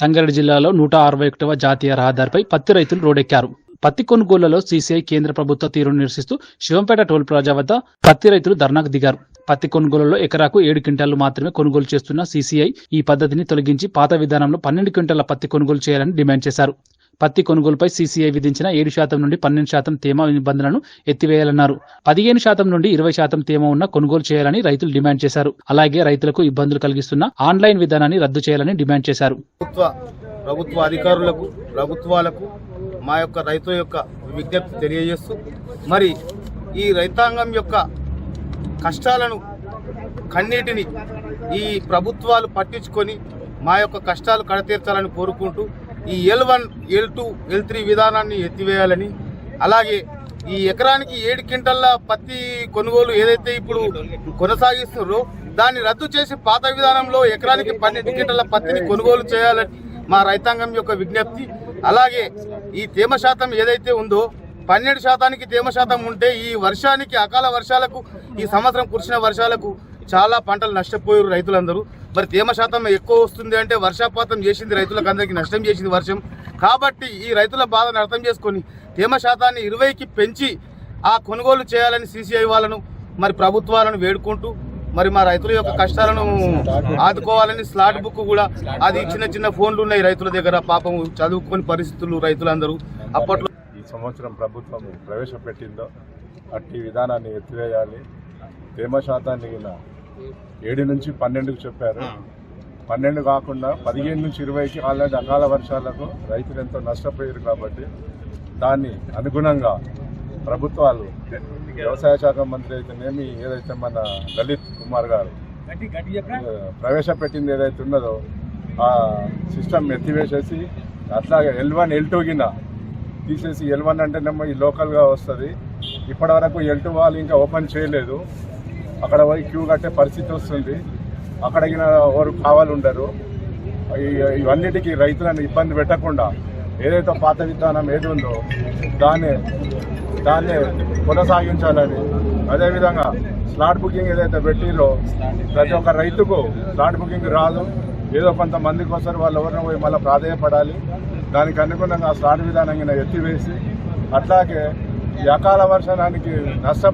సంగారెడ్డి జిల్లాలో నూట అరవై ఒకటవ జాతీయ రహదారిపై పత్తి రైతులు రోడెక్కారు. పత్తి కొనుగోళ్ళలో సీసీఐ కేంద్ర ప్రభుత్వ తీరును నిరసిస్తూ శివంపేట టోల్ ప్లాజా వద్ద పత్తి రైతులు ధర్నాకు దిగారు. పత్తి కొనుగోలులో ఎకరాకు ఏడు క్వింటాలు మాత్రమే కొనుగోలు చేస్తున్న సీసీఐ ఈ పద్ధతిని తొలగించి పాత విధానంలో పన్నెండు క్వింటాల పత్తి కొనుగోలు చేయాలని డిమాండ్ చేశారు. పత్తి కొనుగోలుపై సీసీఐ విధించిన ఏడు శాతం నుండి పన్నెండు శాతం తేమ నిబంధనలను ఎత్తివేయాలన్నారు. పదిహేను శాతం నుండి ఇరవై శాతం తేమ ఉన్న కొనుగోలు చేయాలని రైతులు డిమాండ్ చేశారు. అలాగే రైతులకు ఇబ్బందులు కలిగిస్తున్న ఆన్లైన్ విధానాన్ని రద్దు చేయాలని డిమాండ్ చేశారు. ప్రభుత్వ ప్రభుత్వ అధికారులకు ప్రభుత్వాలకు మా యొక్క రైతుల యొక్క విజ్ఞప్తి తెలియజేస్తూ మరి ఈ రైతాంగం యొక్క కష్టాలను కన్నీటిని ఈ ప్రభుత్వాలు పట్టించుకొని మా యొక్క కష్టాలు కడతీర్చాలని కోరుకుంటూ ఈ L one L two L three విధానాన్ని ఎత్తివేయాలని అలాగే ఈ ఎకరానికి ఏడు క్వింటల్ల పత్తి కొనుగోలు ఏదైతే ఇప్పుడు కొనసాగిస్తున్నారో దాన్ని రద్దు చేసి పాత విధానంలో ఎకరానికి పన్నెండు క్వింటల్ల పత్తిని కొనుగోలు చేయాలని మా రైతాంగం యొక్క విజ్ఞప్తి. అలాగే ఈ తేమ శాతం ఏదైతే ఉందో పన్నెండు శాతానికి తేమ శాతం ఉంటే ఈ వర్షానికి అకాల వర్షాలకు ఈ సంవత్సరం కురిసిన వర్షాలకు చాలా పంటలు నష్టపోయారు రైతులందరూ. మరి తేమ శాతం ఎక్కువ వస్తుంది అంటే వర్షపాతం చేసింది రైతులకు అందరికీ నష్టం చేసింది వర్షం. కాబట్టి ఈ రైతుల బాధను అర్థం చేసుకొని తేమ శాతాన్ని ఇరవైకి పెంచి ఆ కొనుగోలు చేయాలని సీసీఐ వాళ్ళను మరి ప్రభుత్వాలను వేడుకుంటూ మరి మా రైతుల యొక్క కష్టాలను ఆదుకోవాలని స్లాట్ బుక్ కూడా అది చిన్న చిన్న ఫోన్లు ఉన్నాయి రైతుల దగ్గర పాపం చదువుకొని పరిస్థితులు రైతులందరూ. అప్పట్లో ఈ సంవత్సరం ప్రభుత్వం ప్రవేశపెట్టిందో అట్టి విధానాన్ని ఎత్తివేయాలి. తేమ శాతాన్ని ఏడు నుంచి పన్నెండుకు చెప్పారు. పన్నెండు కాకుండా పదిహేను నుంచి ఇరవైకి ఆల్రెడీ అకాల వర్షాలకు రైతులు ఎంతో నష్టపోయారు కాబట్టి దాన్ని అనుగుణంగా ప్రభుత్వాలు వ్యవసాయ శాఖ మంత్రి అయితేనేమి ఏదైతే మన లలిత్ కుమార్ గారు ప్రవేశపెట్టింది ఏదైతే ఉన్నదో ఆ సిస్టమ్ ఎత్తివేసేసి అట్లాగే ఎల్ వన్ ఎల్ టూ కింద తీసేసి ఎల్ వన్ అంటేనేమో ఈ లోకల్గా వస్తుంది. ఇప్పటివరకు ఎల్ టూ వాళ్ళు ఇంకా ఓపెన్ చేయలేదు. అక్కడ పోయి క్యూ కట్టే పరిస్థితి వస్తుంది. అక్కడ ఎవరు కావాలి ఉండరు. ఇవన్నిటికీ రైతులను ఇబ్బంది పెట్టకుండా ఏదైతే పాత విధానం ఏది ఉందో దాన్ని దాన్ని కొనసాగించాలని. అదేవిధంగా స్లాట్ బుకింగ్ ఏదైతే పెట్టిరో ప్రతి ఒక్క రైతుకు స్లాట్ బుకింగ్ రాదు. ఏదో కొంతమందికి వస్తారు వాళ్ళు ఎవరిని పోయి మళ్ళీ ప్రాధాన్యపడాలి దానికి అనుగుణంగా స్లాట్ విధానం ఎత్తివేసి అట్లాగే ఈ అకాల వర్షానికి నష్టం